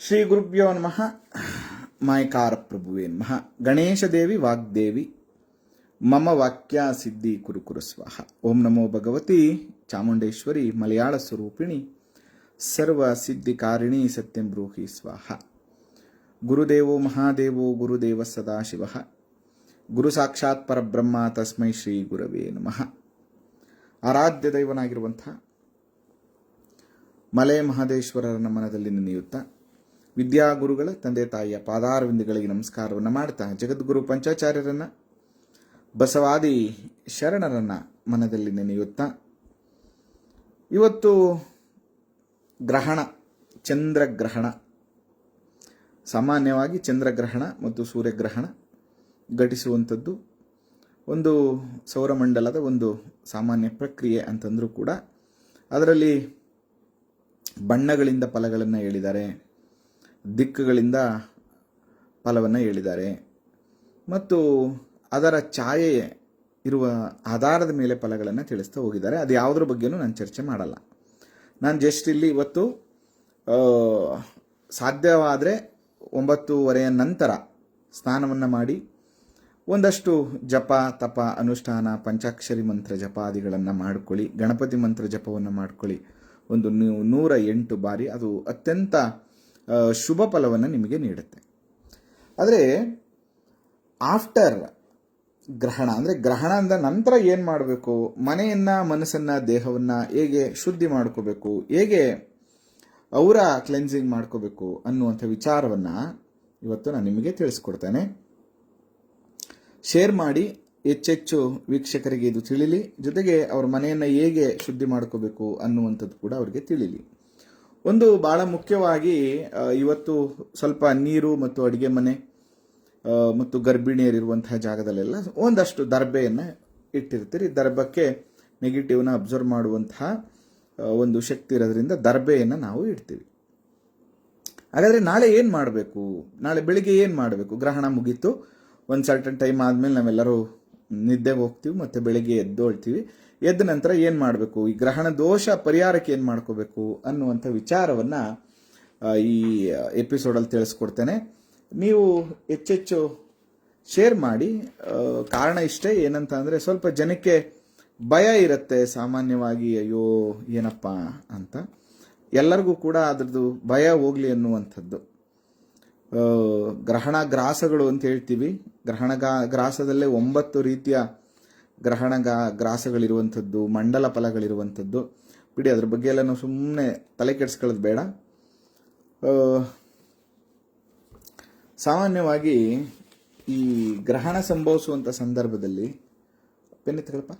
ಶ್ರೀ ಗುರುಭ್ಯೋ ನಮಃ ಮಾಯಕಾರ ಪ್ರಭುವೇ ನಮಃ. ಗಣೇಶ ದೇವಿ, ವಾಗ್ದೇವಿ, ಮಮ ವಾಕ್ಯ ಸಿದ್ಧಿ ಕುರುಕುರು ಕುರು ಸ್ವಾಹ. ಓಂ ನಮೋ ಭಗವತಿ ಚಾಮುಂಡೇಶ್ವರಿ ಮಲಯಾಳ ಸ್ವರೂಪಿಣಿ ಸರ್ವ ಸಿದ್ಧಿಕಾರಿಣಿ ಸತ್ಯಂ ಬ್ರೂಹಿ ಸ್ವಾಹ. ಗುರುದೇವೋ ಮಹಾದೇವೋ ಗುರುದೇವ ಸದಾಶಿವ ಗುರು ಸಾಕ್ಷಾತ್ ಪರಬ್ರಹ್ಮ ತಸ್ಮೈ ಶ್ರೀ ಗುರವೇ ನಮಃ. ಆರಾಧ್ಯ ದೈವನಾಗಿರುವಂತಹ ಮಲೆ ಮಹದೇಶ್ವರರ ಮನದಲ್ಲಿ ನೆನೆಯುತ್ತಾ ವಿದ್ಯಾಗುರುಗಳ ತಂದೆ ತಾಯಿಯ ಪಾದಾರವಿಂದಗಳಿಗೆ ನಮಸ್ಕಾರವನ್ನು ಮಾಡ್ತಾ ಜಗದ್ಗುರು ಪಂಚಾಚಾರ್ಯರನ್ನ, ಬಸವಾದಿ ಶರಣರನ್ನ ಮನದಲ್ಲಿ ನೆನೆಯುತ್ತಾ, ಇವತ್ತು ಗ್ರಹಣ, ಚಂದ್ರಗ್ರಹಣ, ಸಾಮಾನ್ಯವಾಗಿ ಚಂದ್ರಗ್ರಹಣ ಮತ್ತು ಸೂರ್ಯಗ್ರಹಣ ಘಟಿಸುವಂಥದ್ದು ಒಂದು ಸೌರಮಂಡಲದ ಒಂದು ಸಾಮಾನ್ಯ ಪ್ರಕ್ರಿಯೆ ಅಂತಂದರೂ ಕೂಡ ಅದರಲ್ಲಿ ಬಣ್ಣಗಳಿಂದ ಫಲಗಳನ್ನು ಹೇಳಿದ್ದಾರೆ. ದಿಕ್ಕುಗಳಿಂದ ಫಲವನ್ನು ಹೇಳಿದ್ದಾರೆ. ಮತ್ತು ಅದರ ಛಾಯೆ ಇರುವ ಆಧಾರದ ಮೇಲೆ ಫಲಗಳನ್ನು ತಿಳಿಸ್ತಾ ಹೋಗಿದ್ದಾರೆ. ಅದು ಯಾವುದ್ರ ಬಗ್ಗೆನೂ ನಾನು ಚರ್ಚೆ ಮಾಡಲ್ಲ. ನಾನು ಜಸ್ಟ್ ಇಲ್ಲಿ ಇವತ್ತು ಸಾಧ್ಯವಾದರೆ ಒಂಬತ್ತೂವರೆಯ ನಂತರ ಸ್ನಾನವನ್ನು ಮಾಡಿ, ಒಂದಷ್ಟು ಜಪ, ತಪ, ಅನುಷ್ಠಾನ, ಪಂಚಾಕ್ಷರಿ ಮಂತ್ರ ಜಪಾದಿಗಳನ್ನು ಮಾಡ್ಕೊಳ್ಳಿ, ಗಣಪತಿ ಮಂತ್ರ ಜಪವನ್ನು ಮಾಡ್ಕೊಳ್ಳಿ. ಒಂದು ನೂರ ಎಂಟು ಬಾರಿ. ಅದು ಅತ್ಯಂತ ಶುಭ ಫಲವನ್ನು ನಿಮಗೆ ನೀಡುತ್ತೆ. ಆದರೆ ಆಫ್ಟರ್ ಗ್ರಹಣ, ಅಂದರೆ ಗ್ರಹಣದ ನಂತರ ಏನು ಮಾಡಬೇಕು? ಮನೆಯನ್ನು, ಮನಸ್ಸನ್ನು, ದೇಹವನ್ನು ಹೇಗೆ ಶುದ್ಧಿ ಮಾಡ್ಕೋಬೇಕು? ಹೇಗೆ ಅವರ ಕ್ಲೆನ್ಸಿಂಗ್ ಮಾಡ್ಕೋಬೇಕು ಅನ್ನುವಂಥ ವಿಚಾರವನ್ನು ಇವತ್ತು ನಾನು ನಿಮಗೆ ತಿಳಿಸ್ಕೊಡ್ತೇನೆ. ಶೇರ್ ಮಾಡಿ, ಹೆಚ್ಚೆಚ್ಚು ವೀಕ್ಷಕರಿಗೆ ಇದು ತಿಳಿಲಿ. ಜೊತೆಗೆ ಅವ್ರ ಮನೆಯನ್ನು ಹೇಗೆ ಶುದ್ಧಿ ಮಾಡ್ಕೋಬೇಕು ಅನ್ನುವಂಥದ್ದು ಕೂಡ ಅವರಿಗೆ ತಿಳಿಲಿ. ಒಂದು ಬಹಳ ಮುಖ್ಯವಾಗಿ ಇವತ್ತು ಸ್ವಲ್ಪ ನೀರು ಮತ್ತು ಅಡುಗೆ ಮನೆ ಮತ್ತು ಗರ್ಭಿಣಿಯರಿರುವಂತಹ ಜಾಗದಲ್ಲೆಲ್ಲ ಒಂದಷ್ಟು ದರ್ಬೆಯನ್ನು ಇಟ್ಟಿರ್ತೀರಿ. ದರ್ಬಕ್ಕೆ ನೆಗೆಟಿವ್ನ ಅಬ್ಸರ್ವ್ ಮಾಡುವಂತಹ ಒಂದು ಶಕ್ತಿ ಇರೋದ್ರಿಂದ ದರ್ಬೆಯನ್ನು ನಾವು ಇಡ್ತೀವಿ. ಹಾಗಾದರೆ ನಾಳೆ ಏನು ಮಾಡಬೇಕು? ನಾಳೆ ಬೆಳಿಗ್ಗೆ ಏನು ಮಾಡಬೇಕು? ಗ್ರಹಣ ಮುಗೀತು. ಒಂದು ಸರ್ಟನ್ ಟೈಮ್ ಆದಮೇಲೆ ನಾವೆಲ್ಲರೂ ನಿದ್ದೆಗೆ ಹೋಗ್ತೀವಿ, ಮತ್ತು ಬೆಳಿಗ್ಗೆ ಎದ್ದೊಳ್ತೀವಿ ಎದ್ದ ನಂತರ ಏನು ಮಾಡಬೇಕು? ಈ ಗ್ರಹಣ ದೋಷ ಪರಿಹಾರಕ್ಕೆ ಏನು ಮಾಡ್ಕೋಬೇಕು ಅನ್ನುವಂಥ ವಿಚಾರವನ್ನು ಈ ಎಪಿಸೋಡಲ್ಲಿ ತಿಳಿಸ್ಕೊಡ್ತೇನೆ. ನೀವು ಹೆಚ್ಚೆಚ್ಚು ಶೇರ್ ಮಾಡಿ. ಕಾರಣ ಇಷ್ಟೇ ಏನಂತ ಅಂದರೆ ಸ್ವಲ್ಪ ಜನಕ್ಕೆ ಭಯ ಇರುತ್ತೆ ಸಾಮಾನ್ಯವಾಗಿ, ಅಯ್ಯೋ, ಏನಪ್ಪ? ಅಂತ. ಎಲ್ಲರಿಗೂ ಕೂಡ ಅದರದ್ದು ಭಯ ಹೋಗ್ಲಿ ಅನ್ನುವಂಥದ್ದು. ಗ್ರಹಣ ಗ್ರಾಸಗಳು ಅಂತ ಹೇಳ್ತೀವಿ. ಗ್ರಹಣ ಗ್ರಾಸದಲ್ಲೇ ಒಂಬತ್ತು ರೀತಿಯ ಗ್ರಹಣ ಗ್ರಾಸಗಳಿರುವಂಥದ್ದು, ಮಂಡಲ ಫಲಗಳಿರುವಂಥದ್ದು. ಬಿಡಿ, ಅದ್ರ ಬಗ್ಗೆ ಎಲ್ಲ ನಾವು ಸುಮ್ಮನೆ ತಲೆ ಕೆಡಿಸ್ಕೊಳ್ಳೋದು ಬೇಡ. ಸಾಮಾನ್ಯವಾಗಿ ಈ ಗ್ರಹಣ ಸಂಭವಿಸುವಂಥ ಸಂದರ್ಭದಲ್ಲಿ ಎತ್ಕೊಳಪ್ಪ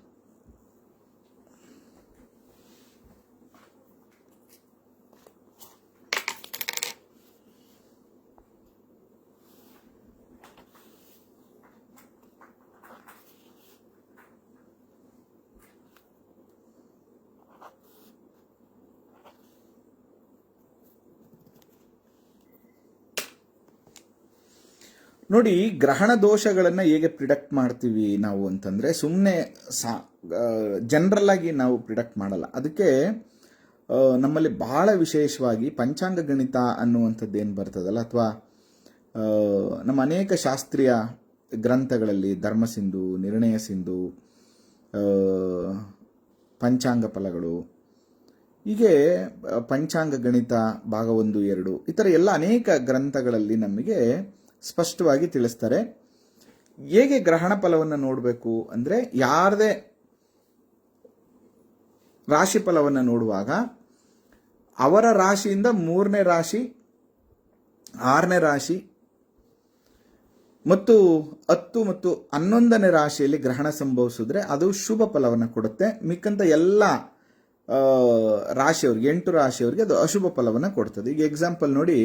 ನೋಡಿ ಗ್ರಹಣ ದೋಷಗಳನ್ನು ಹೇಗೆ ಪ್ರಿಡಕ್ಟ್ ಮಾಡ್ತೀವಿ ನಾವು ಅಂತಂದರೆ ಸುಮ್ಮನೆ ಸಾ ಜನರಲ್ ಆಗಿ ನಾವು ಪ್ರಿಡಕ್ಟ್ ಮಾಡಲ್ಲ. ಅದಕ್ಕೆ ನಮ್ಮಲ್ಲಿ ಬಹಳ ವಿಶೇಷವಾಗಿ ಪಂಚಾಂಗ ಗಣಿತ ಅನ್ನುವಂಥದ್ದು ಏನು ಬರ್ತದಲ್ಲ, ಅಥವಾ ನಮ್ಮ ಅನೇಕ ಶಾಸ್ತ್ರೀಯ ಗ್ರಂಥಗಳಲ್ಲಿ ಧರ್ಮಸಿಂಧು ನಿರ್ಣಯ ಸಿಂಧು ಪಂಚಾಂಗ ಫಲಗಳು, ಹೀಗೆ, ಪಂಚಾಂಗ ಗಣಿತ ಭಾಗ ಒಂದು, ಎರಡು, ಈ ಥರ ಎಲ್ಲ ಅನೇಕ ಗ್ರಂಥಗಳಲ್ಲಿ ನಮಗೆ ಸ್ಪಷ್ಟವಾಗಿ ತಿಳಿಸ್ತಾರೆ. ಹೇಗೆ ಗ್ರಹಣ ಫಲವನ್ನು ನೋಡಬೇಕು ಅಂದರೆ ಯಾರದೇ ರಾಶಿ ಫಲವನ್ನು ನೋಡುವಾಗ ಅವರ ರಾಶಿಯಿಂದ ಮೂರನೇ ರಾಶಿ, ಆರನೇ ರಾಶಿ ಮತ್ತು ಹತ್ತು ಮತ್ತು ಹನ್ನೊಂದನೇ ರಾಶಿಯಲ್ಲಿ ಗ್ರಹಣ ಸಂಭವಿಸಿದ್ರೆ ಅದು ಶುಭ ಫಲವನ್ನು ಕೊಡುತ್ತೆ. ಮಿಕ್ಕಂತ ಎಲ್ಲ ರಾಶಿಯವ್ರಿಗೆ, ಎಂಟು ರಾಶಿಯವರಿಗೆ ಅದು ಅಶುಭ ಫಲವನ್ನು ಕೊಡ್ತದೆ. ಈಗ ಎಕ್ಸಾಂಪಲ್ ನೋಡಿ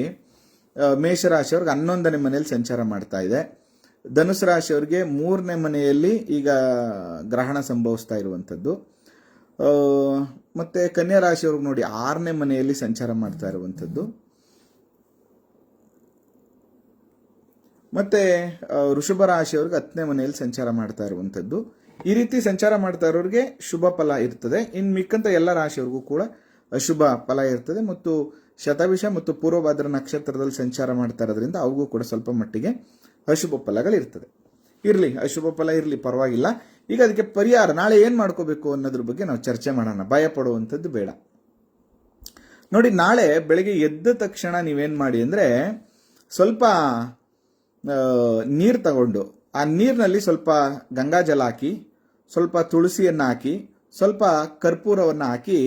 ಮೇಷರಾಶಿಯವ್ರಿಗೆ ಹನ್ನೊಂದನೇ ಮನೆಯಲ್ಲಿ ಸಂಚಾರ ಮಾಡ್ತಾ ಇದೆ. ಧನುಸು ರಾಶಿಯವ್ರಿಗೆ ಮೂರನೇ ಮನೆಯಲ್ಲಿ ಈಗ ಗ್ರಹಣ ಸಂಭವಿಸ್ತಾ ಇರುವಂಥದ್ದು. ಮತ್ತು ಕನ್ಯಾ ರಾಶಿಯವ್ರಿಗೆ ನೋಡಿ ಆರನೇ ಮನೆಯಲ್ಲಿ ಸಂಚಾರ ಮಾಡ್ತಾ ಇರುವಂಥದ್ದು. ಮತ್ತೆ ಋಷಭ ವೃಷಭ ರಾಶಿಯವ್ರಿಗೆ ಹತ್ತನೇ ಮನೆಯಲ್ಲಿ ಸಂಚಾರ ಮಾಡ್ತಾ ಇರುವಂಥದ್ದು. ಈ ರೀತಿ ಸಂಚಾರ ಮಾಡ್ತಾ ಇರೋರಿಗೆ ಶುಭ ಫಲ ಇರ್ತದೆ. ಇನ್ನು ಮಿಕ್ಕಂತ ಎಲ್ಲ ರಾಶಿಯವ್ರಿಗೂ ಕೂಡ ಅಶುಭ ಫಲ ಇರ್ತದೆ. ಮತ್ತು ಶತವಿಷ ಮತ್ತು ಪೂರ್ವಭಾದ್ರ ನಕ್ಷತ್ರದಲ್ಲಿ ಸಂಚಾರ ಮಾಡ್ತಾ ಇರೋದ್ರಿಂದ ಅವಗೂ ಕೂಡ ಸ್ವಲ್ಪ ಮಟ್ಟಿಗೆ ಅಶುಭ ಫಲಗಳಿರ್ತದೆ ಇರಲಿ ಅಶುಭ ಫಲ ಇರಲಿ, ಪರವಾಗಿಲ್ಲ. ಈಗ ಅದಕ್ಕೆ ಪರಿಹಾರ, ನಾಳೆ ಏನು ಮಾಡ್ಕೋಬೇಕು ಅನ್ನೋದ್ರ ಬಗ್ಗೆ ನಾವು ಚರ್ಚೆ ಮಾಡೋಣ. ಭಯ ಪಡುವಂಥದ್ದು ಬೇಡ. ನೋಡಿ, ನಾಳೆ ಬೆಳಗ್ಗೆ ಎದ್ದ ತಕ್ಷಣ ನೀವೇನು ಮಾಡಿ ಅಂದರೆ ಸ್ವಲ್ಪ ನೀರು ತಗೊಂಡು, ಆ ನೀರಿನಲ್ಲಿ ಸ್ವಲ್ಪ ಗಂಗಾಜಲ ಹಾಕಿ, ಸ್ವಲ್ಪ ತುಳಸಿಯನ್ನು ಹಾಕಿ, ಸ್ವಲ್ಪ ಕರ್ಪೂರವನ್ನು ಹಾಕಿ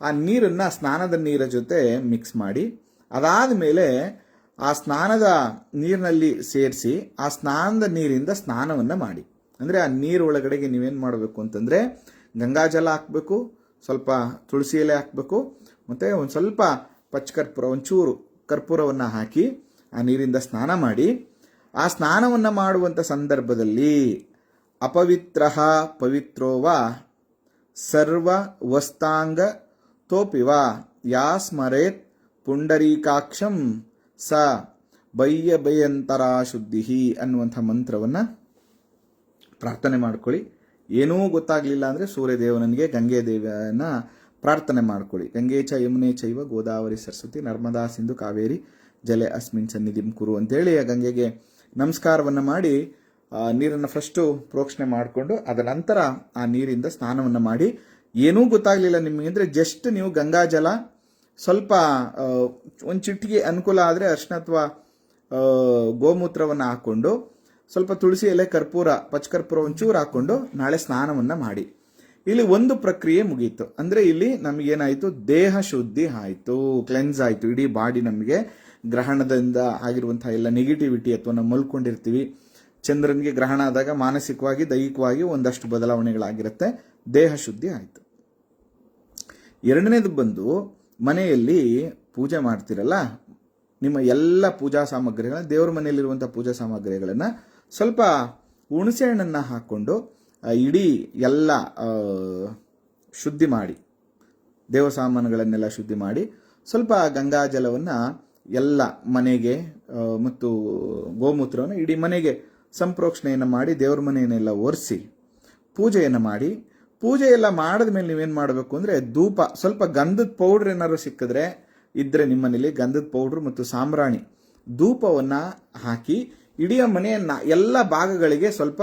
ಆ ನೀರನ್ನು ಸ್ನಾನದ ನೀರ ಜೊತೆ ಮಿಕ್ಸ್ ಮಾಡಿ, ಅದಾದ ಮೇಲೆ ಆ ಸ್ನಾನದ ನೀರಿನಲ್ಲಿ ಸೇರಿಸಿ, ಆ ಸ್ನಾನದ ನೀರಿಂದ ಸ್ನಾನವನ್ನು ಮಾಡಿ. ಅಂದರೆ ಆ ನೀರು ಒಳಗಡೆಗೆ ನೀವೇನು ಮಾಡಬೇಕು ಅಂತಂದರೆ ಗಂಗಾಜಲ ಹಾಕಬೇಕು, ಸ್ವಲ್ಪ ತುಳಸಿ ಎಲೆ ಹಾಕಬೇಕು, ಮತ್ತು ಒಂದು ಸ್ವಲ್ಪ ಪಚ್ಚಕರ್ಪೂರ, ಒಂಚೂರು ಕರ್ಪೂರವನ್ನು ಹಾಕಿ ಆ ನೀರಿಂದ ಸ್ನಾನ ಮಾಡಿ, ಆ ಸ್ನಾನವನ್ನು ಮಾಡುವಂಥ ಸಂದರ್ಭದಲ್ಲಿ ಅಪವಿತ್ರ ಪವಿತ್ರೋವ ಸರ್ವ ವಸ್ತಾಂಗ ತೋಪಿವ ಯಾ ಪುಂಡರೀಕಾಕ್ಷಂ? ಸ ಬಯ್ಯ ಬಯ್ಯಂತರ ಶುದ್ಧಿ ಅನ್ನುವಂಥ ಮಂತ್ರವನ್ನು ಪ್ರಾರ್ಥನೆ ಮಾಡ್ಕೊಳ್ಳಿ. ಏನೂ ಗೊತ್ತಾಗಲಿಲ್ಲ ಅಂದರೆ ಸೂರ್ಯದೇವನಿಗೆ ಗಂಗೆ ದೇವಿಯನ್ನ ಪ್ರಾರ್ಥನೆ ಮಾಡ್ಕೊಳ್ಳಿ. ಗಂಗೆ ಚ ಯಮುನೆ ಚೈವ ಗೋದಾವರಿ ಸರಸ್ವತಿ ನರ್ಮದಾ ಸಿಂಧು ಕಾವೇರಿ ಜಲೆ ಅಸ್ಮಿನ್ ಸನ್ನಿಧಿಂ ಕುರು ಅಂತೇಳಿ ಆ ಗಂಗೆಗೆ ನಮಸ್ಕಾರವನ್ನು ಮಾಡಿ ನೀರನ್ನು ಫಸ್ಟು ಪ್ರೋಕ್ಷಣೆ ಮಾಡಿಕೊಂಡು ಅದರ ನಂತರ ಆ ನೀರಿಂದ ಸ್ನಾನವನ್ನು ಮಾಡಿ ಏನೂ ಗೊತ್ತಾಗಲಿಲ್ಲ ನಿಮಗೆ. ಅಂದರೆ ಜಸ್ಟ್ ನೀವು ಗಂಗಾಜಲ ಸ್ವಲ್ಪ ಒಂದು ಚಿಟ್ಟಿಗೆ ಅನುಕೂಲ ಆದರೆ ಅರ್ಶಿನ ಅಥವಾ ಗೋಮೂತ್ರವನ್ನು ಹಾಕ್ಕೊಂಡು ಸ್ವಲ್ಪ ತುಳಸಿ ಎಲೆ ಕರ್ಪೂರ ಪಚ್ಚಕರ್ಪೂರ ಒಂಚೂರು ಹಾಕ್ಕೊಂಡು ನಾಳೆ ಸ್ನಾನವನ್ನು ಮಾಡಿ. ಇಲ್ಲಿ ಒಂದು ಪ್ರಕ್ರಿಯೆ ಮುಗೀತು. ಅಂದರೆ ಇಲ್ಲಿ ನಮಗೇನಾಯಿತು? ದೇಹ ಶುದ್ಧಿ ಆಯಿತು. ಕ್ಲೆನ್ಸ್ ಆಯಿತು. ಇಡೀ ಬಾಡಿ ನಮಗೆ ಗ್ರಹಣದಿಂದ ಆಗಿರುವಂತಹ ಎಲ್ಲ ನೆಗೆಟಿವಿಟಿ ಅಥವಾ ನಾವು ಮಲ್ಕೊಂಡಿರ್ತೀವಿ. ಚಂದ್ರನಿಗೆ ಗ್ರಹಣ ಆದಾಗ ಮಾನಸಿಕವಾಗಿ, ದೈಹಿಕವಾಗಿ ಒಂದಷ್ಟು ಬದಲಾವಣೆಗಳಾಗಿರುತ್ತೆ. ದೇಹ ಶುದ್ಧಿ ಆಯಿತು. ಎರಡನೇದು ಬಂದು ಮನೆಯಲ್ಲಿ ಪೂಜೆ ಮಾಡ್ತಿರಲ್ಲ, ನಿಮ್ಮ ಎಲ್ಲ ಪೂಜಾ ಸಾಮಗ್ರಿಗಳನ್ನ, ದೇವ್ರ ಮನೆಯಲ್ಲಿರುವಂಥ ಪೂಜಾ ಸಾಮಗ್ರಿಗಳನ್ನು ಸ್ವಲ್ಪ ಹುಣಸೆ ಹಣ್ಣನ್ನು ಹಾಕ್ಕೊಂಡು ಇಡೀ ಎಲ್ಲ ಶುದ್ಧಿ ಮಾಡಿ ದೇವ ಸಾಮಾನುಗಳನ್ನೆಲ್ಲ ಶುದ್ಧಿ ಮಾಡಿ, ಸ್ವಲ್ಪ ಗಂಗಾಜಲವನ್ನು ಎಲ್ಲ ಮನೆಗೆ ಮತ್ತು ಗೋಮೂತ್ರವನ್ನು ಇಡೀ ಮನೆಗೆ ಸಂಪ್ರೋಕ್ಷಣೆಯನ್ನು ಮಾಡಿ, ದೇವ್ರ ಮನೆಯನ್ನೆಲ್ಲ ಒರೆಸಿ ಪೂಜೆಯನ್ನು ಮಾಡಿ ಪೂಜೆ ಎಲ್ಲ ಮಾಡಿದ ಮೇಲೆ ನೀವೇನು ಮಾಡಬೇಕು ಅಂದರೆ ಧೂಪ, ಸ್ವಲ್ಪ ಗಂಧದ ಪೌಡ್ರ್ ಏನಾದ್ರು ಸಿಕ್ಕಿದ್ರೆ ಇದ್ದರೆ ನಿಮ್ಮನೇಲಿ ಗಂಧದ ಪೌಡ್ರ್ ಮತ್ತು ಸಾಂಬ್ರಾಣಿ. ಧೂಪವನ್ನು ಹಾಕಿ ಇಡೀ ಮನೆಯನ್ನ, ಎಲ್ಲ ಭಾಗಗಳಿಗೆ ಸ್ವಲ್ಪ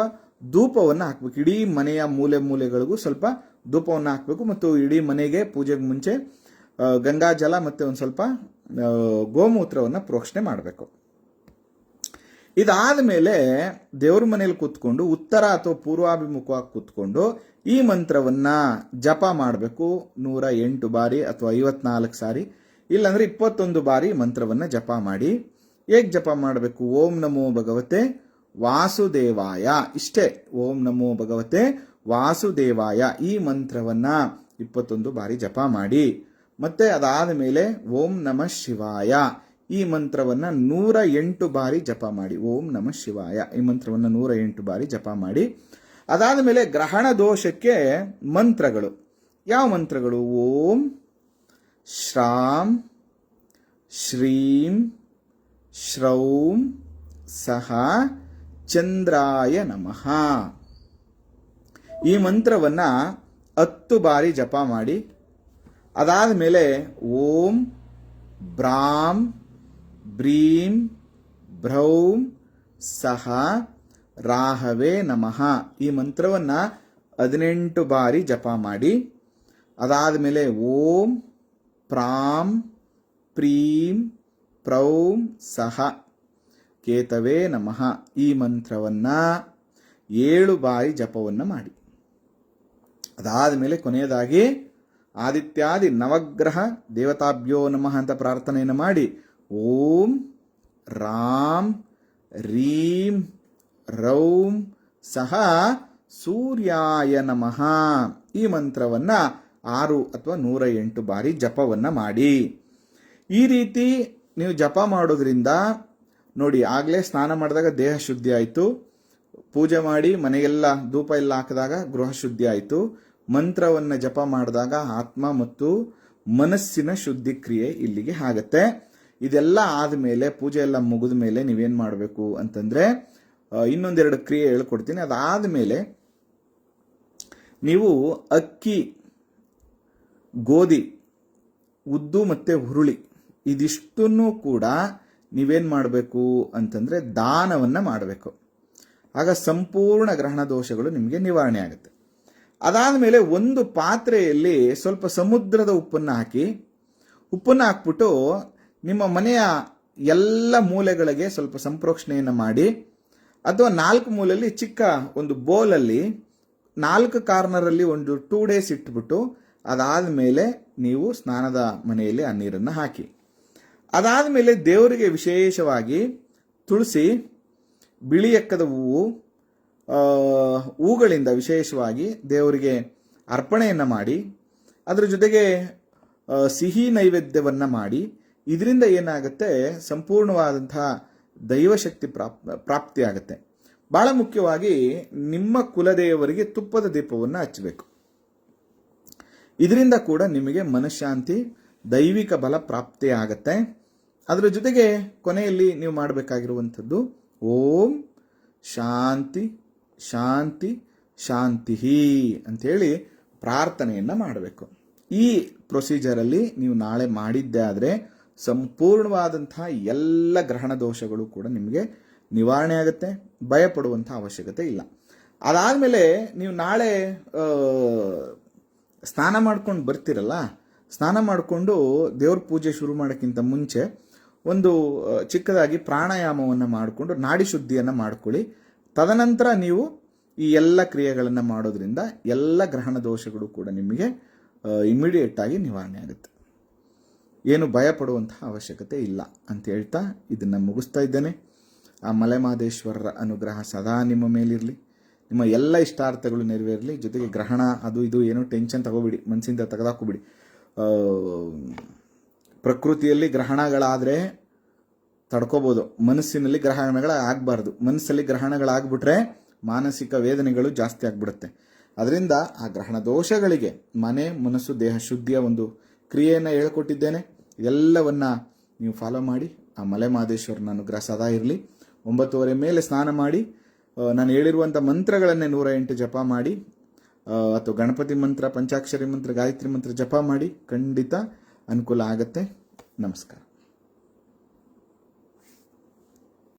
ಧೂಪವನ್ನು ಹಾಕಬೇಕು. ಇಡೀ ಮನೆಯ ಮೂಲೆ ಮೂಲೆಗಳಿಗೂ ಸ್ವಲ್ಪ ಧೂಪವನ್ನು ಹಾಕಬೇಕು ಮತ್ತು ಇಡೀ ಮನೆಗೆ ಪೂಜೆಗೆ ಮುಂಚೆ ಗಂಗಾಜಲ ಮತ್ತು ಒಂದು ಸ್ವಲ್ಪ ಗೋಮೂತ್ರವನ್ನು ಪ್ರೋಕ್ಷಣೆ ಮಾಡಬೇಕು. ಇದಾದ ಮೇಲೆ ದೇವ್ರ ಮನೇಲಿ ಕೂತ್ಕೊಂಡು ಉತ್ತರ ಅಥವಾ ಪೂರ್ವಾಭಿಮುಖವಾಗಿ ಕೂತ್ಕೊಂಡು ಈ ಮಂತ್ರವನ್ನ ಜಪ ಮಾಡಬೇಕು. ನೂರ ಎಂಟು ಬಾರಿ ಅಥವಾ ಐವತ್ನಾಲ್ಕು ಸಾರಿ, ಇಲ್ಲಾಂದ್ರೆ ಇಪ್ಪತ್ತೊಂದು ಬಾರಿ ಮಂತ್ರವನ್ನ ಜಪ ಮಾಡಿ. ಹೇಗೆ ಜಪ ಮಾಡಬೇಕು? ಓಂ ನಮೋ ಭಗವತೆ ವಾಸುದೇವಾಯ. ಇಷ್ಟೇ, ಓಂ ನಮೋ ಭಗವತೆ ವಾಸುದೇವಾಯ. ಈ ಮಂತ್ರವನ್ನ ಇಪ್ಪತ್ತೊಂದು ಬಾರಿ ಜಪ ಮಾಡಿ. ಮತ್ತೆ ಅದಾದ ಮೇಲೆ ಓಂ ನಮಃ ಶಿವಾಯ. ಈ ಮಂತ್ರವನ್ನ ನೂರ ಎಂಟು ಬಾರಿ ಜಪ ಮಾಡಿ. ಓಂ ನಮಃ ಶಿವಾಯ. ಈ ಮಂತ್ರವನ್ನ ನೂರ ಎಂಟು ಬಾರಿ ಜಪ ಮಾಡಿ. ಅದಾದ ಮೇಲೆ ಗ್ರಹಣ ದೋಷಕ್ಕೆ ಮಂತ್ರಗಳು. ಯಾವ ಮಂತ್ರಗಳು? ಓಂ, ಶ್ರಾಂ, ಶ್ರೀಂ, ಶ್ರೌಂ, ಸಹ, ಚಂದ್ರಾಯ ನಮಃ. ಈ ಮಂತ್ರವನ್ನ ಹತ್ತು ಬಾರಿ ಜಪ ಮಾಡಿ. ಅದಾದ ಮೇಲೆ ಓಂ ಬ್ರಾಂ ಬ್ರೀಂ ಭ್ರೌಂ ಸಹ ರಾಹವೇ ನಮಃ. ಈ ಮಂತ್ರವನ್ನ ಹದಿನೆಂಟು ಬಾರಿ ಜಪ ಮಾಡಿ ಅದಾದ ಮೇಲೆ ಓಂ ಪ್ರಾಂ ಪ್ರೀಂ ಪ್ರೌಂ ಸಹ ಕೇತವೇ ನಮಃ. ಈ ಮಂತ್ರವನ್ನ ಏಳು ಬಾರಿ ಜಪವನ್ನು ಮಾಡಿ. ಅದಾದ ಮೇಲೆ ಕೊನೆಯದಾಗಿ ಆದಿತ್ಯಾದಿ ನವಗ್ರಹ ದೇವತಾಭ್ಯೋ ನಮಃ ಅಂತ ಪ್ರಾರ್ಥನೆಯನ್ನು ಮಾಡಿ ಓಂ ರಾಮ್ ರೀಂ ರೌಂ ಸಹ ಸೂರ್ಯಾಯ ನಮಃ. ಈ ಮಂತ್ರವನ್ನ ಆರು ಅಥವಾ ನೂರ ಎಂಟು ಬಾರಿ ಜಪವನ್ನ ಮಾಡಿ. ಈ ರೀತಿ ನೀವು ಜಪ ಮಾಡೋದ್ರಿಂದ ನೋಡಿ ಆಗಲೇ ಸ್ನಾನ ಮಾಡಿದಾಗ ದೇಹ ಶುದ್ಧಿ ಆಯಿತು. ಪೂಜೆ ಮಾಡಿ ಮನೆಗೆಲ್ಲ ಧೂಪ ಎಲ್ಲ ಹಾಕಿದಾಗ ಗೃಹ ಶುದ್ಧಿ ಆಯಿತು. ಮಂತ್ರವನ್ನು ಜಪ ಮಾಡಿದಾಗ ಆತ್ಮ ಮತ್ತು ಮನಸ್ಸಿನ ಶುದ್ಧಿ ಕ್ರಿಯೆ ಇಲ್ಲಿಗೆ ಆಗತ್ತೆ. ಇದೆಲ್ಲ ಆದಮೇಲೆ, ಪೂಜೆ ಎಲ್ಲ ಮುಗಿದ ಮೇಲೆ ನೀವೇನು ಮಾಡಬೇಕು ಅಂತಂದರೆ ಇನ್ನೊಂದೆರಡು ಕ್ರಿಯೆ ಹೇಳ್ಕೊಡ್ತೀನಿ. ಅದಾದ ಮೇಲೆ ನೀವು ಅಕ್ಕಿ, ಗೋಧಿ, ಉದ್ದು ಮತ್ತು ಹುರುಳಿ ಇದಿಷ್ಟನ್ನು ಕೂಡ ನೀವೇನು ಮಾಡಬೇಕು ಅಂತಂದರೆ ದಾನವನ್ನು ಮಾಡಬೇಕು. ಆಗ ಸಂಪೂರ್ಣ ಗ್ರಹಣ ದೋಷಗಳು ನಿಮಗೆ ನಿವಾರಣೆ ಆಗುತ್ತೆ. ಅದಾದ ಮೇಲೆ ಒಂದು ಪಾತ್ರೆಯಲ್ಲಿ ಸ್ವಲ್ಪ ಸಮುದ್ರದ ಉಪ್ಪನ್ನು ಹಾಕಿ, ಉಪ್ಪನ್ನು ಹಾಕ್ಬಿಟ್ಟು ನಿಮ್ಮ ಮನೆಯ ಎಲ್ಲ ಮೂಲೆಗಳಿಗೆ ಸ್ವಲ್ಪ ಸಂಪ್ರೋಕ್ಷಣೆಯನ್ನು ಮಾಡಿ, ಅಥವಾ ನಾಲ್ಕು ಮೂಲೆಯಲ್ಲಿ ಚಿಕ್ಕ ಒಂದು ಬೋಲಲ್ಲಿ ನಾಲ್ಕು ಕಾರ್ನರಲ್ಲಿ ಒಂದು ಟೂ ಡೇಸ್ ಇಟ್ಬಿಟ್ಟು ಅದಾದ ಮೇಲೆ ನೀವು ಸ್ನಾನದ ಮನೆಯಲ್ಲಿ ಆ ನೀರನ್ನು ಹಾಕಿ. ಅದಾದ ಮೇಲೆ ದೇವರಿಗೆ ವಿಶೇಷವಾಗಿ ತುಳಸಿ, ಬಿಳಿ ಎಕ್ಕದ ಹೂವು ಹೂಗಳಿಂದ ವಿಶೇಷವಾಗಿ ದೇವರಿಗೆ ಅರ್ಪಣೆಯನ್ನು ಮಾಡಿ, ಅದರ ಜೊತೆಗೆ ಸಿಹಿ ನೈವೇದ್ಯವನ್ನು ಮಾಡಿ ಇದರಿಂದ ಏನಾಗುತ್ತೆ? ಸಂಪೂರ್ಣವಾದಂತಹ ದೈವಶಕ್ತಿ ಪ್ರಾಪ್, ಪ್ರಾಪ್ತಿಯಾಗುತ್ತೆ. ಬಹಳ ಮುಖ್ಯವಾಗಿ ನಿಮ್ಮ ಕುಲದೇವರಿಗೆ ತುಪ್ಪದ ದೀಪವನ್ನು ಹಚ್ಚಬೇಕು. ಇದರಿಂದ ಕೂಡ ನಿಮಗೆ ಮನಃಶಾಂತಿ, ದೈವಿಕ ಬಲ ಪ್ರಾಪ್ತಿ ಆಗತ್ತೆ. ಅದರ ಜೊತೆಗೆ ಕೊನೆಯಲ್ಲಿ ನೀವು ಮಾಡಬೇಕಾಗಿರುವಂಥದ್ದು, ಓಂ ಶಾಂತಿ ಶಾಂತಿ ಶಾಂತಿ ಅಂಥೇಳಿ ಪ್ರಾರ್ಥನೆಯನ್ನು ಮಾಡಬೇಕು. ಈ ಪ್ರೊಸೀಜರಲ್ಲಿ ನೀವು ನಾಳೆ ಮಾಡಿದ್ದೆ ಆದರೆ ಸಂಪೂರ್ಣವಾದಂತಹ ಎಲ್ಲ ಗ್ರಹಣ ದೋಷಗಳು ಕೂಡ ನಿಮಗೆ ನಿವಾರಣೆ ಆಗುತ್ತೆ, ಭಯಪಡುವಂಥ ಅವಶ್ಯಕತೆ ಇಲ್ಲ. ಅದಾದಮೇಲೆ ನೀವು ನಾಳೆ ಸ್ನಾನ ಮಾಡ್ಕೊಂಡು ಬರ್ತಿರಲ್ಲ, ಸ್ನಾನ ಮಾಡಿಕೊಂಡು ದೇವ್ರ ಪೂಜೆ ಶುರು ಮಾಡೋಕ್ಕಿಂತ ಮುಂಚೆ ಒಂದು ಚಿಕ್ಕದಾಗಿ ಪ್ರಾಣಾಯಾಮವನ್ನು ಮಾಡಿಕೊಂಡು ನಾಡಿ ಶುದ್ಧಿಯನ್ನು ಮಾಡ್ಕೊಳ್ಳಿ. ತದನಂತರ ನೀವು ಈ ಎಲ್ಲ ಕ್ರಿಯೆಗಳನ್ನು ಮಾಡೋದ್ರಿಂದ ಎಲ್ಲ ಗ್ರಹಣ ದೋಷಗಳು ಕೂಡ ನಿಮಗೆ ಇಮಿಡಿಯೇಟ್ ಆಗಿ ನಿವಾರಣೆ ಆಗುತ್ತೆ. ಏನು ಭಯ ಪಡುವಂತಹ ಅವಶ್ಯಕತೆ ಇಲ್ಲ ಅಂತ ಹೇಳ್ತಾ ಇದನ್ನು ಮುಗಿಸ್ತಾ ಇದ್ದೇನೆ. ಆ ಮಲೆಮಾದೇಶ್ವರರ ಅನುಗ್ರಹ ಸದಾ ನಿಮ್ಮ ಮೇಲಿರಲಿ. ನಿಮ್ಮ ಎಲ್ಲ ಇಷ್ಟಾರ್ಥಗಳು ನೆರವೇರಲಿ. ಜೊತೆಗೆ ಗ್ರಹಣ ಅದು ಇದು ಏನು ಟೆನ್ಷನ್ ತಗೋಬಿಡಿ ಮನಸ್ಸಿಂದ ತೆಗೆದಾಕೋಬಿಡಿ ಪ್ರಕೃತಿಯಲ್ಲಿ ಗ್ರಹಣಗಳಾದರೆ ತಡ್ಕೋಬೋದು. ಮನಸ್ಸಿನಲ್ಲಿ ಗ್ರಹಣಗಳು ಆಗಬಾರ್ದು. ಮನಸ್ಸಲ್ಲಿ ಗ್ರಹಣಗಳಾಗ್ಬಿಟ್ರೆ ಮಾನಸಿಕ ವೇದನೆಗಳು ಜಾಸ್ತಿ ಆಗ್ಬಿಡುತ್ತೆ. ಅದರಿಂದ ಆ ಗ್ರಹಣ ದೋಷಗಳಿಗೆ ಮನೆ, ಮನಸ್ಸು, ದೇಹ ಶುದ್ಧಿಯ ಒಂದು ಕ್ರಿಯೆಯನ್ನು ಹೇಳ್ಕೊಟ್ಟಿದ್ದೇನೆ. ಇದೆಲ್ಲವನ್ನ ನೀವು ಫಾಲೋ ಮಾಡಿ, ಆ ಮಲೆ ಮಹದೇಶ್ವರನ ಅನುಗ್ರಹ ಸದಾ ಇರಲಿ. ಒಂಬತ್ತುವರೆ ಮೇಲೆ ಸ್ನಾನ ಮಾಡಿ ನಾನು ಹೇಳಿರುವಂಥ ಮಂತ್ರಗಳನ್ನೇ ನೂರ ಎಂಟು ಜಪ ಮಾಡಿ ಅಥವಾ ಗಣಪತಿ ಮಂತ್ರ, ಪಂಚಾಕ್ಷರಿ ಮಂತ್ರ, ಗಾಯತ್ರಿ ಮಂತ್ರ ಜಪ ಮಾಡಿ ಖಂಡಿತ ಅನುಕೂಲ ಆಗತ್ತೆ. ನಮಸ್ಕಾರ.